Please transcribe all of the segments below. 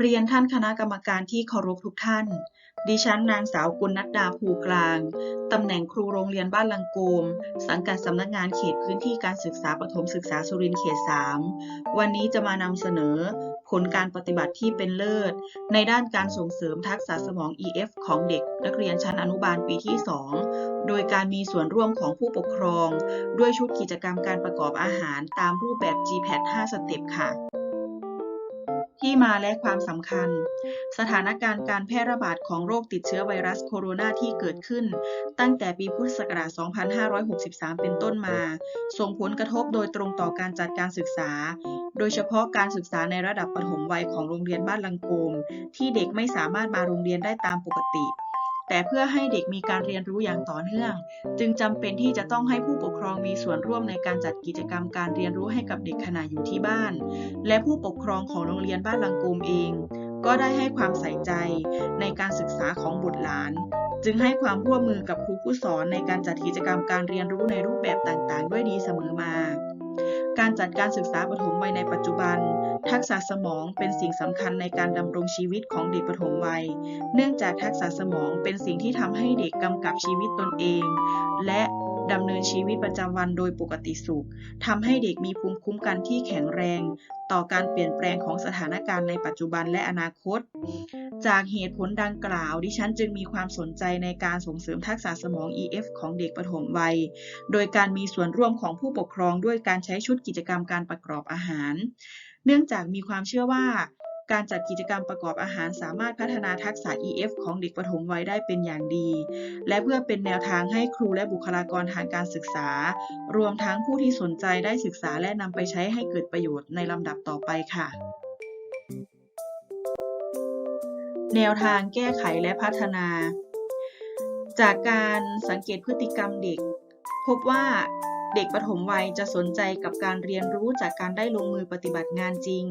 เรียนท่านคณะกรรมการที่เคารพทุกท่าน ดิฉันนางสาวกุลนัดดาภูกลาง ตำแหน่งครูโรงเรียนบ้านลังโกม สังกัดสำนักงานเขตพื้นที่การศึกษาปฐมศึกษาสุรินทร์เขต 3 วันนี้จะมานำเสนอ ผลการปฏิบัติที่เป็นเลิศ ในด้านการส่งเสริมทักษะสมอง EF ของเด็ก นักเรียนชั้นอนุบาลปีที่ 2 โดยการมีส่วนร่วมของผู้ปกครอง ด้วยชุดกิจกรรมการประกอบอาหารตามรูปแบบ GPAT 5สเต็ปค่ะ ที่มาและความสำคัญ สถานการณ์การแพร่ระบาดของโรคติดเชื้อไวรัสโคโรนาที่เกิดขึ้น ตั้งแต่ปีพุทธศักราช 2563 เป็นต้นมา ส่งผลกระทบโดยตรงต่อการจัดการศึกษา โดยเฉพาะการศึกษาในระดับปฐมวัยของโรงเรียนบ้านลังโกม ที่เด็กไม่สามารถมาโรงเรียนได้ตามปกติ แต่เพื่อให้เด็กมีการเรียนรู้อย่างต่อเนื่อง จึงจำเป็นที่จะต้องให้ผู้ปกครองมีส่วนร่วมในการจัดกิจกรรมการเรียนรู้ให้กับเด็กขณะอยู่ที่บ้าน และผู้ปกครองของโรงเรียนบ้านลังโกมเอง ก็ได้ให้ความใส่ใจในการศึกษาของบุตรหลาน จึงให้ความร่วมมือกับครูผู้สอนในการจัดกิจกรรมการเรียนรู้ในรูปแบบต่างๆ ด้วยดีเสมอมา การจัดการศึกษาปฐมวัยในปัจจุบัน ทักษะสมองเป็นสิ่งสำคัญในการดำรงชีวิตของเด็กปฐมวัย เนื่องจากทักษะสมองเป็นสิ่งที่ทำให้เด็กกำกับชีวิตตนเอง และดำเนินชีวิตประจำวันโดยปกติสุขทำให้เด็กมีภูมิคุ้มกันที่แข็งแรง ต่อการเปลี่ยนแปลงของสถานการณ์ในปัจจุบันและอนาคต จากเหตุผลดังกล่าว ดิฉันจึงมีความสนใจในการส่งเสริมทักษะสมอง EF ของเด็กปฐมวัย โดยการมีส่วนร่วมของผู้ปกครองด้วยการใช้ชุดกิจกรรมการประกอบอาหาร เนื่องจากมีความเชื่อว่า การจัดกิจกรรมประกอบอาหารสามารถพัฒนาทักษะ EF ของเด็กปฐมวัยได้เป็นอย่างดี และเพื่อเป็นแนวทางให้ครูและบุคลากรทางการศึกษา รวมทั้งผู้ที่สนใจได้ศึกษาและนำไปใช้ให้เกิดประโยชน์ในลำดับต่อไปค่ะแนวทางแก้ไขและพัฒนา จากการสังเกตพฤติกรรมเด็ก พบว่า เด็กปฐมวัยจะสนใจกับการเรียนรู้จากการได้ลงมือปฏิบัติงานจริง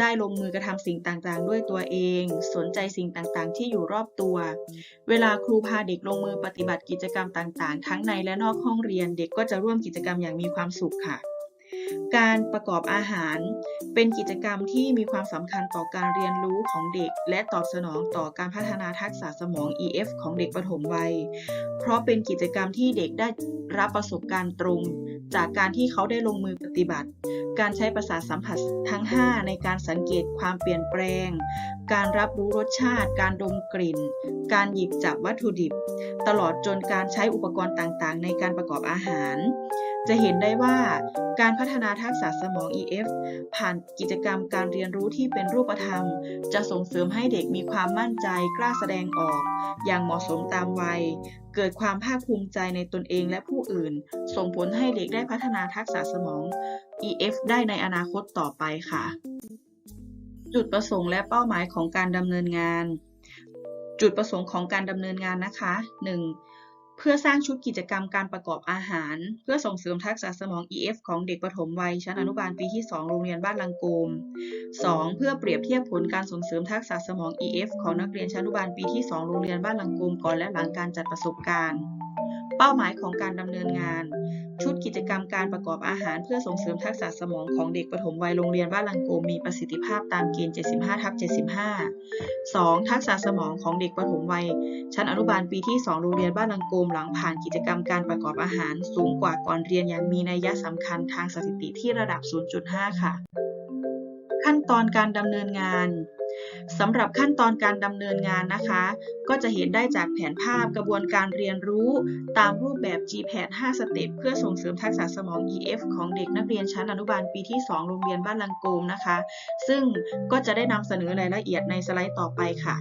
ได้ลงมือกระทำสิ่งต่างๆ ด้วยตัวเอง สนใจสิ่งต่างๆ ที่อยู่รอบตัว เวลาครูพาเด็กลงมือปฏิบัติกิจกรรมต่างๆ ทั้งในและนอกห้องเรียน เด็กก็จะร่วมกิจกรรมอย่างมีความสุขค่ะ การประกอบอาหารเป็นกิจกรรมที่มีความสำคัญต่อการเรียนรู้ของเด็ก และตอบสนองต่อการพัฒนาทักษะสมอง EF ของเด็กปฐมวัย เพราะเป็นกิจกรรมที่เด็กได้รับประสบการณ์ตรง จากการที่เขาได้ลงมือปฏิบัติ การใช้ประสาทสัมผัสทั้ง 5 ในการสังเกตความเปลี่ยนแปลง การรับรู้รสชาติ การดมกลิ่น การหยิบจับวัตถุดิบ ตลอดจนการใช้อุปกรณ์ต่างๆ ในการประกอบอาหาร จะเห็นได้ว่าการพัฒนาทักษะสมอง EF ผ่านกิจกรรมการเรียนรู้ที่เป็นรูปธรรม จะส่งเสริมให้เด็กมีความมั่นใจกล้าแสดงออก อย่างเหมาะสมตามวัยเกิดความภาคภูมิใจในตนเองและผู้อื่น ส่งผลให้เด็กได้พัฒนาทักษะสมอง EF ได้ในอนาคตต่อไปค่ะ จุดประสงค์และเป้าหมายของการดำเนินงาน จุดประสงค์ของการดำเนินงานนะคะ 1. เพื่อสร้างชุดกิจกรรมการประกอบอาหาร เพื่อส่งเสริมทักษะสมอง EF ของเด็กปฐมวัยชั้นอนุบาลปีที่ 2 โรงเรียนบ้านลังโกม 2. เพื่อเปรียบเทียบผลการส่งเสริมทักษะสมอง EF ของนักเรียนชั้นอนุบาลปีที่ 2 โรงเรียนบ้านลังโกมก่อนและหลังการจัดประสบการณ์ เป้าหมายของการดำเนินงาน ชุดกิจกรรมการประกอบอาหารเพื่อส่งเสริมทักษะสมองของเด็กปฐมวัยโรงเรียนบ้านลังโกมมีประสิทธิภาพตามเกณฑ์ 75ทับ75 2. ทักษะสมองของเด็กปฐมวัย ชั้นอนุบาลปีที่ 2 โรงเรียนบ้านลังโกมหลังผ่านกิจกรรมการประกอบอาหาร สูงกว่าก่อนเรียนอย่างมีนัยสำคัญทางสถิติที่ระดับ 0.5 ค่ะ ขั้นตอนการดำเนินงาน สำหรับขั้นตอนการดำเนินงานนะคะ ก็จะเห็นได้จากแผนภาพกระบวนการเรียนรู้ ตามรูปแบบ GPAD 5 สเต็ปเพื่อส่งเสริมทักษะสมอง EF ของเด็กนักเรียนชั้นอนุบาลปีที่ 2 โรงเรียนบ้านลังโกมนะคะ ซึ่งก็จะได้นำเสนอรายละเอียดในสไลด์ต่อไปค่ะ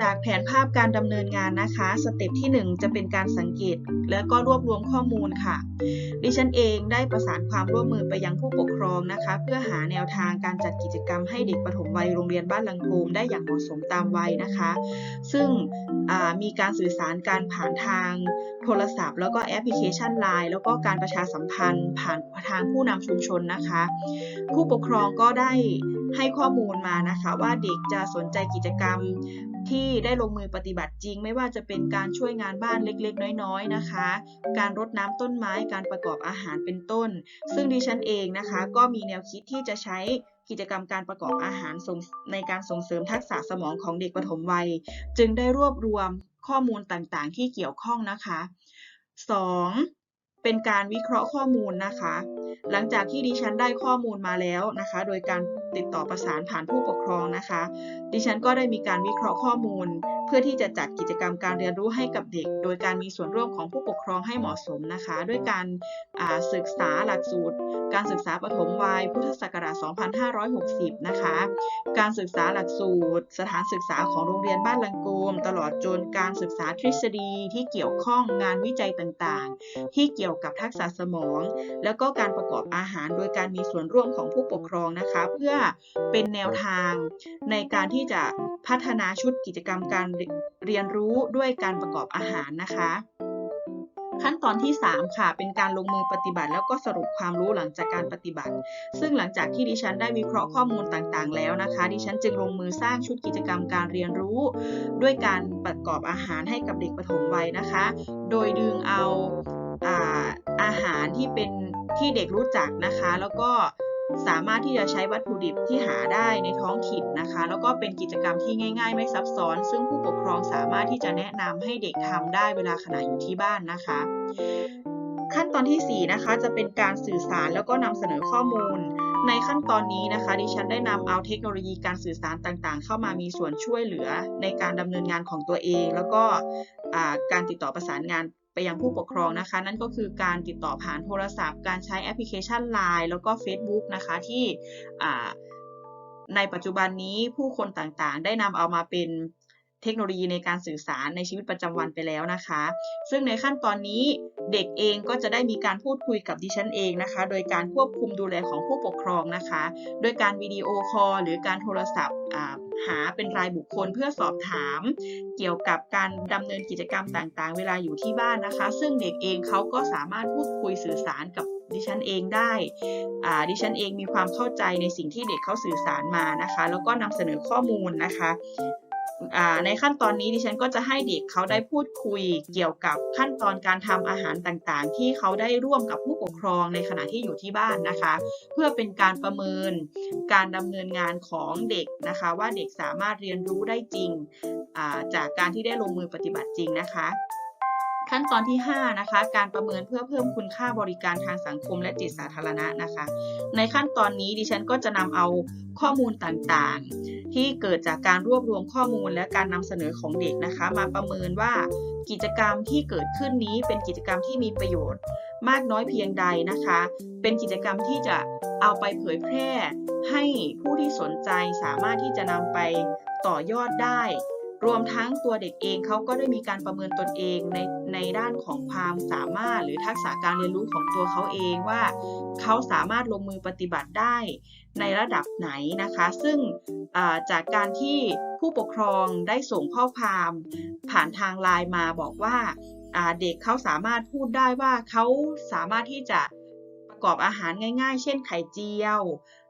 จากแผนภาพการดำเนินงานนะคะ สเต็ปที่ 1 จะเป็นการสังเกต และก็รวบรวมข้อมูลค่ะ ดิฉันเองได้ประสานความร่วมมือไปยังผู้ปกครองนะคะ เพื่อหาแนวทางการจัดกิจกรรมให้เด็กปฐมวัยโรงเรียนบ้านลังโกมได้อย่างเหมาะสมตามวัยนะคะ ซึ่งมีการสื่อสารการผ่านทางโทรศัพท์ แล้วก็แอปพลิเคชัน Line แล้วก็การประชาสัมพันธ์ ผ่านทางผู้นำชุมชนนะคะ ผู้ปกครองก็ได้ ให้ข้อมูลมานะคะว่าเด็กจะสนใจกิจกรรมที่ได้ลงมือปฏิบัติจริง ไม่ว่าจะเป็นการช่วยงานบ้านเล็กๆ น้อยๆนะคะ การรดน้ำต้นไม้การประกอบอาหารเป็นต้น ซึ่งดิฉันเองนะคะ ก็มีแนวคิดที่จะใช้กิจกรรมการประกอบอาหารในการส่งเสริมทักษะสมองของเด็กปฐมวัย จึงได้รวบรวมข้อมูลต่างๆ ที่เกี่ยวข้องนะคะ 2. เป็นการวิเคราะห์ข้อมูลนะคะ หลังจากที่ดิฉันได้ข้อมูลมาแล้วนะคะ โดยการ ติดต่อประสานผ่านผู้ปกครองนะคะ ดิฉันก็ได้มีการวิเคราะห์ข้อมูล เพื่อที่จะจัดกิจกรรมการเรียนรู้ให้กับเด็ก โดยการมีส่วนร่วมของผู้ปกครองให้เหมาะสมนะคะ ด้วยการศึกษาหลักสูตร การศึกษาปฐมวัย พุทธศักราช 2560 นะคะ การศึกษาหลักสูตร สถานศึกษาของโรงเรียนบ้านลังโกมตลอดจนการศึกษาทฤษฎีที่เกี่ยวข้องงานวิจัยต่างๆ ที่เกี่ยวกับทักษะสมอง แล้วก็การประกอบอาหารโดยการมีส่วนร่วมของผู้ปกครองนะคะ เพื่อเป็นแนวทางในการที่จะพัฒนาชุดกิจกรรมการเรียนรู้ด้วยการประกอบอาหารนะคะ ขั้นตอนที่ 3 ค่ะ เป็นการลงมือปฏิบัติ แล้วก็สรุปความรู้หลังจากการปฏิบัติ ซึ่งหลังจากที่ดิฉันได้วิเคราะห์ข้อมูลต่างๆ แล้วนะคะ ดิฉันจึงลงมือสร้างชุดกิจกรรมการเรียนรู้ ด้วยการประกอบอาหารให้กับเด็กปฐมวัยนะคะ โดยดึงเอาอาอาหารที่เป็นที่เด็กรู้จักนะคะ แล้วก็ สามารถที่จะใช้วัตถุดิบที่หาได้ในท้องถิ่นนะคะ แล้วก็เป็นกิจกรรมที่ง่าย ๆ ไม่ซับซ้อน ซึ่งผู้ปกครองสามารถที่จะแนะนำให้เด็กทำได้เวลาขณะอยู่ที่บ้านนะคะ ขั้นตอนที่ 4 นะคะ จะเป็นการสื่อสารแล้วก็นำเสนอข้อมูล ในขั้นตอนนี้นะคะ ดิฉันได้นำเอาเทคโนโลยีการสื่อสารต่างๆ เข้ามามีส่วนช่วยเหลือในการดำเนินงานของตัวเอง แล้วก็การติดต่อประสานงาน ไปยังผู้ปกครองนะคะ นั่นก็คือการติดต่อผ่านโทรศัพท์ การใช้แอปพลิเคชัน Line แล้วก็ Facebook นะคะที่ในปัจจุบันนี้ผู้คนต่างๆ ได้นำเอามาเป็น เทคโนโลยีในการสื่อสารในชีวิตประจำวันไปแล้วนะคะ ซึ่งในขั้นตอนนี้เด็กเองก็จะได้มีการพูดคุยกับดิฉันเองนะคะ โดยการควบคุมดูแลของผู้ปกครองนะคะ โดยการวิดีโอคอลหรือการโทรศัพท์หาเป็นรายบุคคลเพื่อสอบถาม เกี่ยวกับการดำเนินกิจกรรมต่างๆ เวลาอยู่ที่บ้านนะคะ ซึ่งเด็กเองเขาก็สามารถพูดคุยสื่อสารกับดิฉันเองได้ดิฉันเองมีความเข้าใจในสิ่งที่เด็กเขาสื่อสารมานะคะ แล้วก็นำเสนอข้อมูลนะคะ ในขั้นตอนนี้ดิฉันก็จะให้เด็กเขาได้พูดคุยเกี่ยวกับขั้นตอนการทำอาหารต่างๆ ที่เขาได้ร่วมกับผู้ปกครองในขณะที่อยู่ที่บ้านนะคะ เพื่อเป็นการประเมินการดำเนินงานของเด็กนะคะ ว่าเด็กสามารถเรียนรู้ได้จริงจากการที่ได้ลงมือปฏิบัติจริงนะคะ ขั้นตอนที่ 5 นะคะ การประเมินเพื่อเพิ่มคุณค่าบริการทางสังคมและจิตสาธารณะนะคะ ในขั้นตอนนี้ดิฉันก็จะนำเอาข้อมูลต่างๆ ที่เกิดจากการรวบรวมข้อมูลและการนำเสนอของเด็กนะคะ มาประเมินว่ากิจกรรมที่เกิดขึ้นนี้เป็นกิจกรรมที่มีประโยชน์มากน้อยเพียงใดนะคะ เป็นกิจกรรมที่จะเอาไปเผยแพร่ ให้ผู้ที่สนใจสามารถที่จะนำไปต่อยอดได้ รวมทั้งตัวเด็กเองเขาก็ได้มีการประเมินตนเองในในด้านของความสามารถหรือทักษะการเรียนรู้ของตัวเขาเองว่าเขาสามารถลงมือปฏิบัติได้ในระดับไหนนะคะ ซึ่งจากการที่ผู้ปกครองได้ส่งข้อความผ่านทางไลน์มาบอกว่าเด็กเขาสามารถพูดได้ว่าเขาสามารถที่จะประกอบอาหารง่าย ๆ เช่นไข่เจียว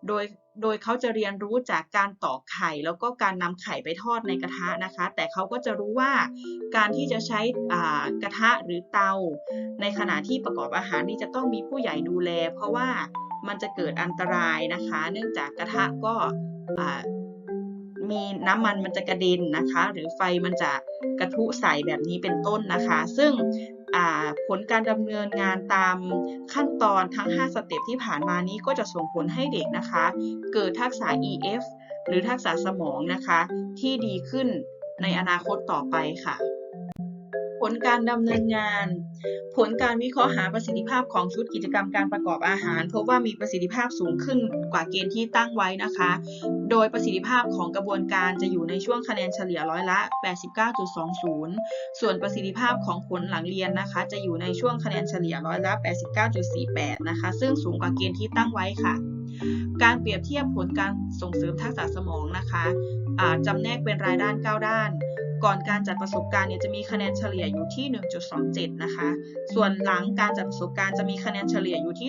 โดย โดยเขาจะเรียนรู้จากการตอกไข่ แล้วก็การนำไข่ไปทอดในกระทะนะคะ แต่เขาก็จะรู้ว่าการที่จะใช้กระทะหรือเตา ในขณะที่ประกอบอาหารนี่จะต้องมีผู้ใหญ่ดูแล เพราะว่ามันจะเกิดอันตรายนะคะ เนื่องจากกระทะก็มีน้ำมันมันจะกระเด็นนะคะ หรือไฟมันจะกระทุใส่แบบนี้เป็นต้นนะคะ ซึ่ง ผลการดำเนินงานตามขั้นตอนทั้ง 5 สเต็ปที่ผ่านมานี้ก็จะส่งผลให้เด็กนะคะ เกิดทักษะ EF หรือทักษะสมองนะคะ ที่ดีขึ้นในอนาคตต่อไปค่ะ ลการดำเนินงาน ผลการวิเคราะห์หาประสิทธิภาพของชุดกิจกรรมการประกอบอาหาร พบว่ามีประสิทธิภาพสูงขึ้นกว่าเกณฑ์ที่ตั้งไว้นะคะ โดยประสิทธิภาพของกระบวนการจะอยู่ในช่วงคะแนนเฉลี่ยร้อยละ 89.20 ส่วนประสิทธิภาพของผลหลังเรียนนะคะ จะอยู่ในช่วงคะแนนเฉลี่ยร้อยละ 89.48 นะคะ ซึ่งสูงกว่าเกณฑ์ที่ตั้งไว้ค่ะการเปรียบเทียบผลการส่งเสริมทักษะสมองนะคะจำแนกเป็นรายด้าน 9 ด้าน ก่อนการจัดประสบการณ์เนี่ยจะมีคะแนนเฉลี่ยอยู่ที่ 1.27 นะคะ ส่วนหลังการจัดประสบการณ์จะมีคะแนนเฉลี่ยอยู่ที่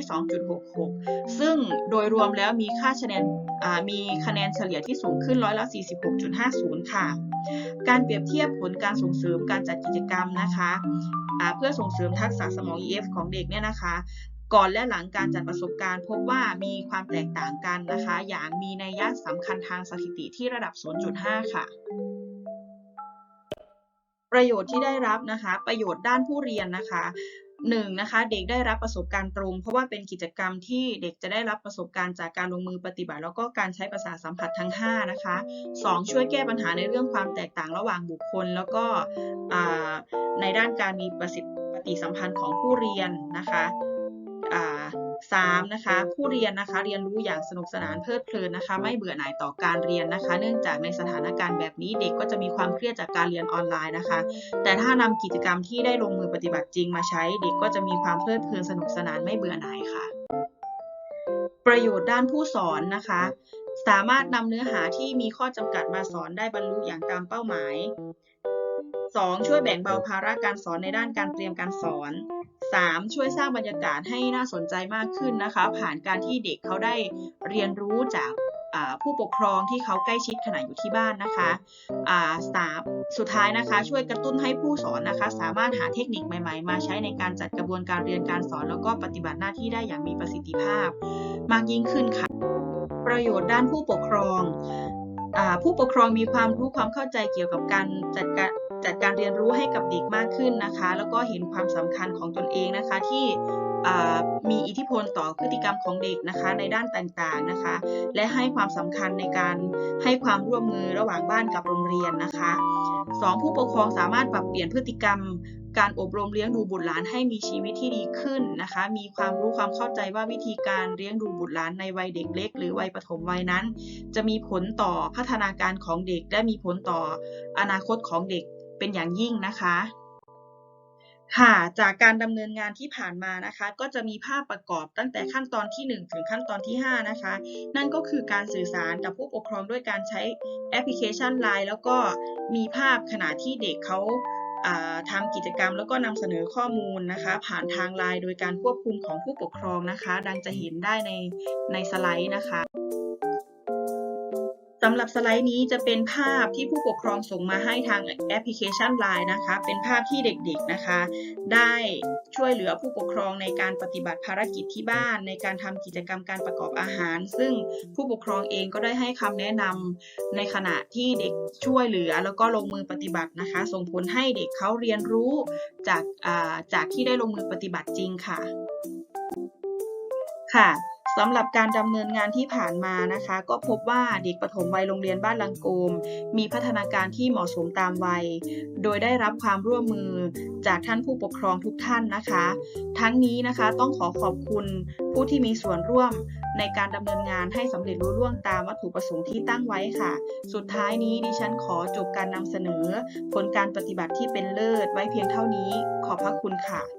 2.66 ซึ่งโดยรวมแล้วมีค่าคะแนนมีคะแนนเฉลี่ยที่สูงขึ้นร้อยละ 46.50 ค่ะ การเปรียบเทียบผลการส่งเสริมการจัดกิจกรรมนะคะเพื่อส่งเสริมทักษะสมอง EF ของเด็กเนี่ยนะคะก่อนและหลังการจัดประสบการณ์ พบว่ามีความแตกต่างกันนะคะ อย่างมีนัยยะสำคัญทางสถิติที่ระดับ 0.5 ค่ะ ประโยชน์ที่ได้รับนะคะ ประโยชน์ด้านผู้เรียนนะคะหนึ่งนะคะเด็กได้รับประสบการณ์ตรง เพราะว่าเป็นกิจกรรมที่เด็กจะได้รับประสบการณ์จากการลงมือปฏิบัติ แล้วก็การใช้ประสาทสัมผัสทั้ง 5 นะคะสองช่วยแก้ปัญหาในเรื่องความแตกต่างระหว่างบุคคล แล้วก็ในด้านการมีประสิทธิปฏิสัมพันธ์ของผู้เรียนนะคะ อ่าสามนะคะ ผู้เรียนนะคะเรียนรู้อย่างสนุกสนานเพลิดเพลินนะคะ ไม่เบื่อหน่ายต่อการเรียนนะคะ เนื่องจากในสถานการณ์แบบนี้เด็กก็จะมีความเครียดจากการเรียนออนไลน์นะคะ แต่ถ้านำกิจกรรมที่ได้ลงมือปฏิบัติจริงมาใช้ เด็กก็จะมีความเพลิดเพลินสนุกสนานไม่เบื่อหน่ายค่ะ ประโยชน์ด้านผู้สอนนะคะ สามารถนำเนื้อหาที่มีข้อจำกัดมาสอนได้บรรลุอย่างตามเป้าหมาย 2. ช่วยแบ่งเบาภาระการสอนในด้านการเตรียมการสอน 3. ช่วยสร้างบรรยากาศให้น่าสนใจมากขึ้นนะคะ ผ่านการที่เด็กเขาได้เรียนรู้จากผู้ปกครองที่เขาใกล้ชิดขณะอยู่ที่บ้านนะคะสามสุดท้ายนะคะ ช่วยกระตุ้นให้ผู้สอนนะคะ สามารถหาเทคนิคใหม่ๆ มาใช้ในการจัดกระบวนการเรียนการสอน แล้วก็ปฏิบัติหน้าที่ได้อย่างมีประสิทธิภาพ มากยิ่งขึ้นค่ะ ประโยชน์ด้านผู้ปกครองอผู้ปกครองมีความรู้ความเข้าใจเกี่ยวกับการจัดการ จัดการเรียนรู้ให้กับเด็กมากขึ้นนะคะ แล้วก็เห็นความสำคัญของตนเองนะคะที่มีอิทธิพลต่อพฤติกรรมของเด็กนะคะในด้านต่างๆนะคะ และให้ความสำคัญในการให้ความร่วมมือระหว่างบ้านกับโรงเรียนนะคะสองผู้ปกครองสามารถปรับเปลี่ยนพฤติกรรมการอบรมเลี้ยงดูบุตรหลานให้มีชีวิตที่ดีขึ้นนะคะ มีความรู้ความเข้าใจว่าวิธีการเลี้ยงดูบุตรหลานในวัยเด็กเล็ก หรือวัยปฐมวัยนั้น จะมีผลต่อพัฒนาการของเด็ก และมีผลต่ออนาคตของเด็ก เป็นอย่างยิ่งนะคะ ค่ะ จากการดำเนินงานที่ผ่านมานะคะ ก็จะมีภาพประกอบตั้งแต่ขั้นตอนที่ 1 ถึงขั้นตอนที่ 5 นะคะ นั่นก็คือการสื่อสารกับผู้ปกครองด้วยการใช้แอปพลิเคชัน LINE แล้วก็มีภาพขณะที่เด็กเขาทำกิจกรรมแล้วก็นำเสนอข้อมูลนะคะ ผ่านทาง LINE โดยการควบคุมของผู้ปกครองนะคะ ดังจะเห็นได้ในในสไลด์นะคะ สำหรับสไลด์นี้จะเป็นภาพที่ผู้ปกครองส่งมาให้ทางแอปพลิเคชัน LINE นะคะ เป็นภาพที่เด็กๆนะคะ ได้ช่วยเหลือผู้ปกครองในการปฏิบัติภารกิจที่บ้าน ในการทำกิจกรรมการประกอบอาหาร ซึ่งผู้ปกครองเองก็ได้ให้คำแนะนำในขณะที่เด็กช่วยเหลือ แล้วก็ลงมือปฏิบัตินะคะ ส่งผลให้เด็กเขาเรียนรู้จากาจากที่ได้ลงมือปฏิบัติจริงค่ะค่ะ สำหรับการดำเนินงานที่ผ่านมานะคะ ก็พบว่าเด็กปฐมวัยโรงเรียนบ้านลังโกม มีพัฒนาการที่เหมาะสมตามวัย โดยได้รับความร่วมมือจากท่านผู้ปกครองทุกท่านนะคะ ทั้งนี้นะคะต้องขอขอบคุณผู้ที่มีส่วนร่วมในการดำเนินงานให้สำเร็จรุ่ร่วงตามวัตถุประสงค์ที่ตั้งไว้ค่ะ สุดท้ายนี้ดิฉันขอจบการนำเสนอ ผลการปฏิบัติที่เป็นเลิศไว้เพียงเท่านี้ ขอบพระคุณค่ะ